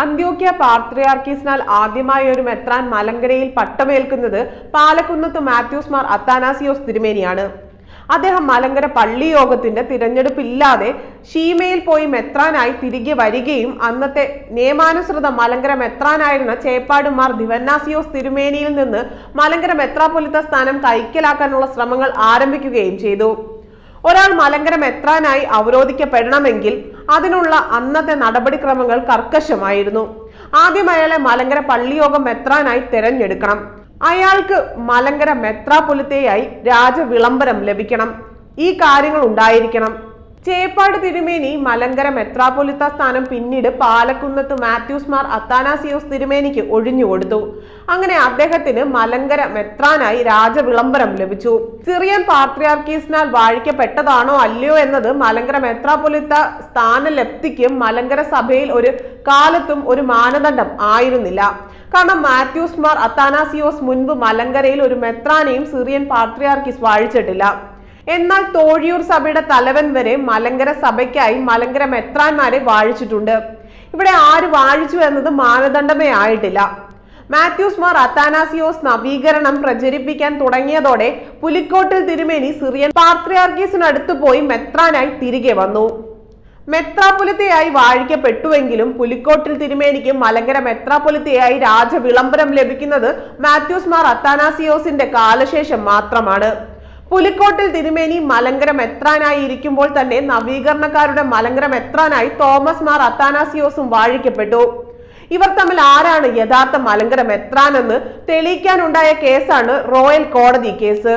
അന്ത്യോക്യ പാത്രിയാർക്കീസിനാൽ ആദ്യമായി ഒരു മെത്രാൻ മലങ്കരയിൽ പട്ടമേൽക്കുന്നത് പാലക്കുന്നത്ത് മാത്യൂസ് മാർ അത്താനാസിയോസ് തിരുമേനിയാണ്. അദ്ദേഹം മലങ്കര പള്ളി യോഗത്തിന്റെ തിരഞ്ഞെടുപ്പില്ലാതെ ഷീമയിൽ പോയി മെത്രാനായി തിരികെ വരികയും അന്നത്തെ നിയമാനുസൃത മലങ്കര മെത്രാനായിരുന്ന ചേപ്പാടുമാർ ദിവന്നാസിയോസ് തിരുമേനിയിൽ നിന്ന് മലങ്കര മെത്രാപൊലിത്ത സ്ഥാനം കൈക്കലാക്കാനുള്ള ശ്രമങ്ങൾ ആരംഭിക്കുകയും ചെയ്തു. ഒരാൾ മലങ്കര മെത്രാനായി അവരോധിക്കപ്പെടണമെങ്കിൽ അതിനുള്ള അന്നത്തെ നടപടിക്രമങ്ങൾ കർക്കശമായിരുന്നു. ആദ്യം അയാളെ മലങ്കര പള്ളിയോഗം മെത്രാനായി തിരഞ്ഞെടുക്കണം. അയാൾക്ക് മലങ്കര മെത്രാപൊലിത്തയായി രാജവിളംബരം ലഭിക്കണം. ഈ കാര്യങ്ങൾ ഉണ്ടായിരിക്കണം. ചേപ്പാട് തിരുമേനി മലങ്കര മെത്രാപൊലിത്ത സ്ഥാനം പിന്നീട് പാലക്കുന്നത്ത് മാത്യൂസ് മാർ അത്താനാസിയോസ് തിരുമേനിക്ക് ഒഴിഞ്ഞുകൊടുത്തു അങ്ങനെ അദ്ദേഹത്തിന് മലങ്കര മെത്രാനായി രാജവിളംബരം ലഭിച്ചു. സിറിയൻ പാത്രിയാർക്കീസിനാൽ വാഴിക്കപ്പെട്ടതാണോ അല്ലയോ എന്നത് മലങ്കര മെത്രാപൊലിത്ത സ്ഥാനലബ്ധിക്കും മലങ്കര സഭയിൽ ഒരു കാലത്തും ഒരു മാനദണ്ഡം ആയിരുന്നില്ല. കാരണം മാത്യൂസ് മാർ അത്താനാസിയോസ് മുൻപ് മലങ്കരയിൽ ഒരു മെത്രാനെയും സിറിയൻ പാത്രിയാർക്കീസ് വാഴിച്ചിട്ടില്ല. എന്നാൽ തോഴിയൂർ സഭയുടെ തലവൻ വരെ മലങ്കര സഭയ്ക്കായി മലങ്കര മെത്രാന്മാരെ വാഴിച്ചിട്ടുണ്ട്. ഇവിടെ ആര് വാഴിച്ചു എന്നത് മാനദണ്ഡമേ ആയിട്ടില്ല. മാത്യൂസ് മാർ അത്താനാസിയോസ് നവീകരണം പ്രചരിപ്പിക്കാൻ തുടങ്ങിയതോടെ പുലിക്കോട്ടിൽ തിരുമേനി സിറിയൻ പാത്രിയാർക്കീസിനടുത്ത് പോയി മെത്രാനായി തിരികെ വന്നു. മെത്രാപൊലിത്തയായി വാഴിക്കപ്പെട്ടുവെങ്കിലും പുലിക്കോട്ടിൽ തിരുമേനിക്ക് മലങ്കര മെത്രാപൊലിത്തയായി രാജവിളംബരം ലഭിക്കുന്നത് മാത്യൂസ് മാർ അത്താനാസിയോസിന്റെ കാലശേഷം മാത്രമാണ്. പുലിക്കോട്ടിൽ തിരുമേനി മലങ്കരം എത്രാനായി ഇരിക്കുമ്പോൾ തന്നെ നവീകരണക്കാരുടെ മലങ്കരം എത്രാനായി തോമസ് മാർ അത്താനാസിയോസും വാഴിക്കപ്പെട്ടു. ഇവർ തമ്മിൽ ആരാണ് യഥാർത്ഥ മലങ്കരം എത്രാനെന്ന് തെളിയിക്കാനുണ്ടായ കേസാണ് റോയൽ കോടതി കേസ്.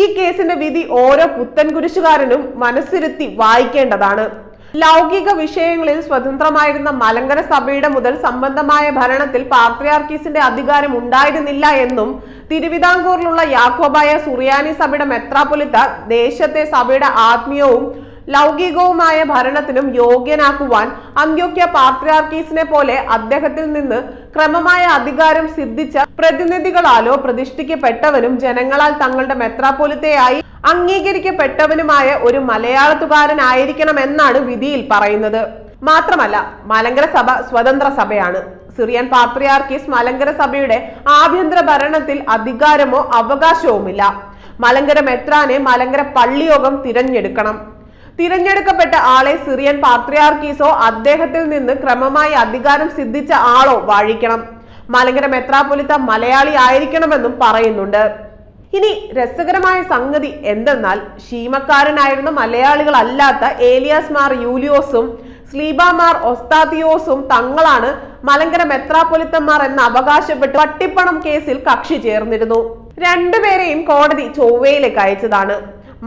ഈ കേസിന്റെ വിധി ഓരോ പുത്തൻകുരിശുകാരനും മനസ്സിരുത്തി വായിക്കേണ്ടതാണ്. ലൗകിക വിഷയങ്ങളിൽ സ്വതന്ത്രമായിരുന്ന മലങ്കര സഭയുടെ മുതൽ സംബന്ധമായ ഭരണത്തിൽ പാത്രിയാർക്കീസിന്റെ അധികാരം ഉണ്ടായിരുന്നില്ല എന്നും തിരുവിതാംകൂറിലുള്ള യാക്കോബായ സുറിയാനി സഭയുടെ മെത്രാപൊലിത്ത ദേശത്തെ സഭയുടെ ആത്മീയവും ലൗകികവുമായ ഭരണത്തിനും യോഗ്യനാക്കുവാൻ അന്ത്യോക്യ പാത്രിയാർക്കീസിനെ പോലെ അദ്ദേഹത്തിൽ നിന്ന് ക്രമമായ അധികാരം സിദ്ധിച്ച പ്രതിനിധികളാലോ പ്രതിഷ്ഠിക്കപ്പെട്ടവനും ജനങ്ങളാൽ തങ്ങളുടെ മെത്രാപൊലിത്തയായി അംഗീകരിക്കപ്പെട്ടവനുമായ ഒരു മലയാളത്തുകാരനായിരിക്കണമെന്നാണ് വിധിയിൽ പറയുന്നത്. മാത്രമല്ല മലങ്കര സഭ സ്വതന്ത്ര സഭയാണ്. സിറിയൻ പാത്രിയാർക്കീസ് മലങ്കര സഭയുടെ ആഭ്യന്തര ഭരണത്തിൽ അധികാരമോ അവകാശവുമില്ല. മലങ്കര മെത്രാനെ മലങ്കര പള്ളിയോഗം തിരഞ്ഞെടുക്കണം. തിരഞ്ഞെടുക്കപ്പെട്ട ആളെ സിറിയൻ പാത്രിയാർക്കീസോ അദ്ദേഹത്തിൽ നിന്ന് ക്രമമായി അധികാരം സിദ്ധിച്ച ആളോ വാഴിക്കണം. മലങ്കര മെത്രാപൊലിത്ത മലയാളി ആയിരിക്കണമെന്നും പറയുന്നുണ്ട്. ഇനി രസകരമായ സംഗതി എന്തെന്നാൽ ഷീമക്കാരനായിരുന്ന മലയാളികളല്ലാത്ത ഏലിയാസ് മാർ യൂലിയോസും സ്ലീബാമാർ ഒസ്താതിയോസും തങ്ങളാണ് മലങ്കര മെത്രാപൊലിത്തന്മാർ എന്ന് അവകാശപ്പെട്ട് വട്ടിപ്പണം കേസിൽ കക്ഷി ചേർന്നിരുന്നു. രണ്ടുപേരെയും കോടതി ചൊവ്വയിലേക്ക് അയച്ചതാണ്.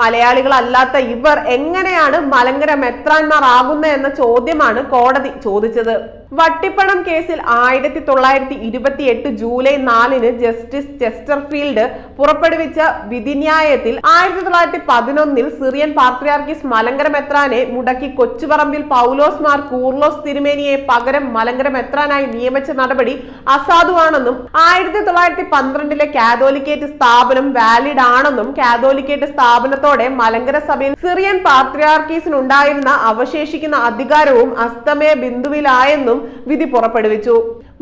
മലയാളികളല്ലാത്ത ഇവർ എങ്ങനെയാണ് മലങ്കര മെത്രാന്മാർ ആകുന്നത് എന്ന ചോദ്യമാണ് കോടതി ചോദിച്ചത്. വട്ടിപ്പണം കേസിൽ ആയിരത്തി തൊള്ളായിരത്തി ഇരുപത്തി എട്ട് ജൂലൈ നാലിന് ജസ്റ്റിസ് ചെസ്റ്റർഫീൽഡ് പുറപ്പെടുവിച്ച വിധിന്യായത്തിൽ ആയിരത്തി തൊള്ളായിരത്തി പതിനൊന്നിൽ സിറിയൻ പാത്രിയാർക്കിസ് മലങ്കര മെത്രാനെ മുടക്കി കൊച്ചുപറമ്പിൽ പൗലോസ് മാർ കൂർലോസ് തിരുമേനിയെ പകരം മലങ്കര മെത്രാനായി നിയമിച്ച നടപടി അസാധുവാണെന്നും ആയിരത്തി തൊള്ളായിരത്തി പന്ത്രണ്ടിലെ കാതോലിക്കേറ്റ് സ്ഥാപനം വാലിഡ് ആണെന്നും കാതോലിക്കേറ്റ് സ്ഥാപനത്തോടെ മലങ്കര സഭയിൽ സിറിയൻ പാത്രിയാർക്കീസിനുണ്ടായിരുന്ന അവശേഷിക്കുന്ന അധികാരവും അസ്തമയ ബിന്ദുവിലായെന്നും വിധി പുറപ്പെടുവിച്ചു.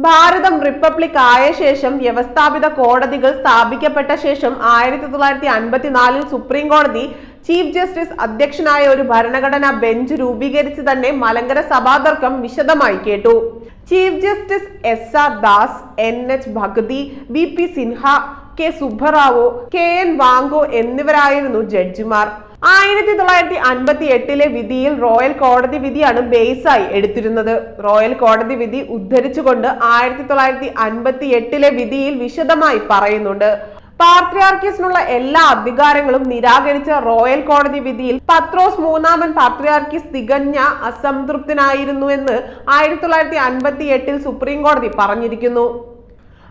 ഭാരതം റിപ്പബ്ലിക് ആയ ശേഷം വ്യവസ്ഥാപിത കോടതികൾ സ്ഥാപിക്കപ്പെട്ട ശേഷം ആയിരത്തി തൊള്ളായിരത്തി അൻപത്തിനാലിൽ സുപ്രീം കോടതി ചീഫ് ജസ്റ്റിസ് അധ്യക്ഷനായ ഒരു ഭരണഘടനാ ബെഞ്ച് രൂപീകരിച്ച് തന്നെ മലങ്കര സഭാതർക്കം വിശദമായി കേട്ടു. Chief justice S R Das N H Bhagwati B P Sinha K Subbarao K N Wanchoo എന്നിവരായിരുന്നു ജഡ്ജിമാർ. ആയിരത്തി തൊള്ളായിരത്തി അൻപത്തി എട്ടിലെ വിധിയിൽ റോയൽ കോടതി വിധിയാണ് ബേസായി എടുത്തിരുന്നത്. റോയൽ കോടതി വിധി ഉദ്ധരിച്ചുകൊണ്ട് ആയിരത്തി തൊള്ളായിരത്തി അൻപത്തി എട്ടിലെ വിധിയിൽ വിശദമായി പറയുന്നുണ്ട്. പാത്രിയാർക്കീസിനുള്ള എല്ലാ അധികാരങ്ങളും നിരാകരിച്ച റോയൽ കോടതി വിധിയിൽ പത്രോസ് മൂന്നാമൻ പാത്രിയാർക്കിസ് തികഞ്ഞ അസംതൃപ്തനായിരുന്നുവെന്ന് ആയിരത്തി തൊള്ളായിരത്തി അൻപത്തി എട്ടിൽ സുപ്രീം കോടതി പറഞ്ഞിരിക്കുന്നു.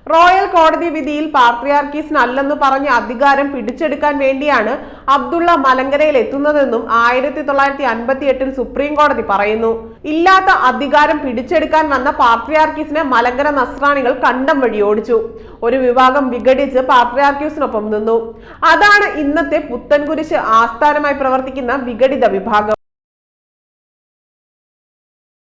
റോയൽ കോടതി വിധിയിൽ പാത്രിയാർക്കീസിനല്ലെന്ന് പറഞ്ഞ് അധികാരം പിടിച്ചെടുക്കാൻ വേണ്ടിയാണ് അബ്ദുള്ള മലങ്കരയിൽ എത്തുന്നതെന്നും ആയിരത്തി തൊള്ളായിരത്തി അൻപത്തി എട്ടിൽ സുപ്രീം കോടതി പറയുന്നു. ഇല്ലാത്ത അധികാരം പിടിച്ചെടുക്കാൻ വന്ന പാത്രിയാർക്കീസിനെ മലങ്കര നസ്രാണികൾ കണ്ടം വഴി ഓടിച്ചു. ഒരു വിഭാഗം വിഘടിച്ച് പാത്രിയാർക്കീസിനൊപ്പം നിന്നു. അതാണ് ഇന്നത്തെ പുത്തൻകുരിശ് ആസ്ഥാനമായി പ്രവർത്തിക്കുന്ന വിഘടിത വിഭാഗം.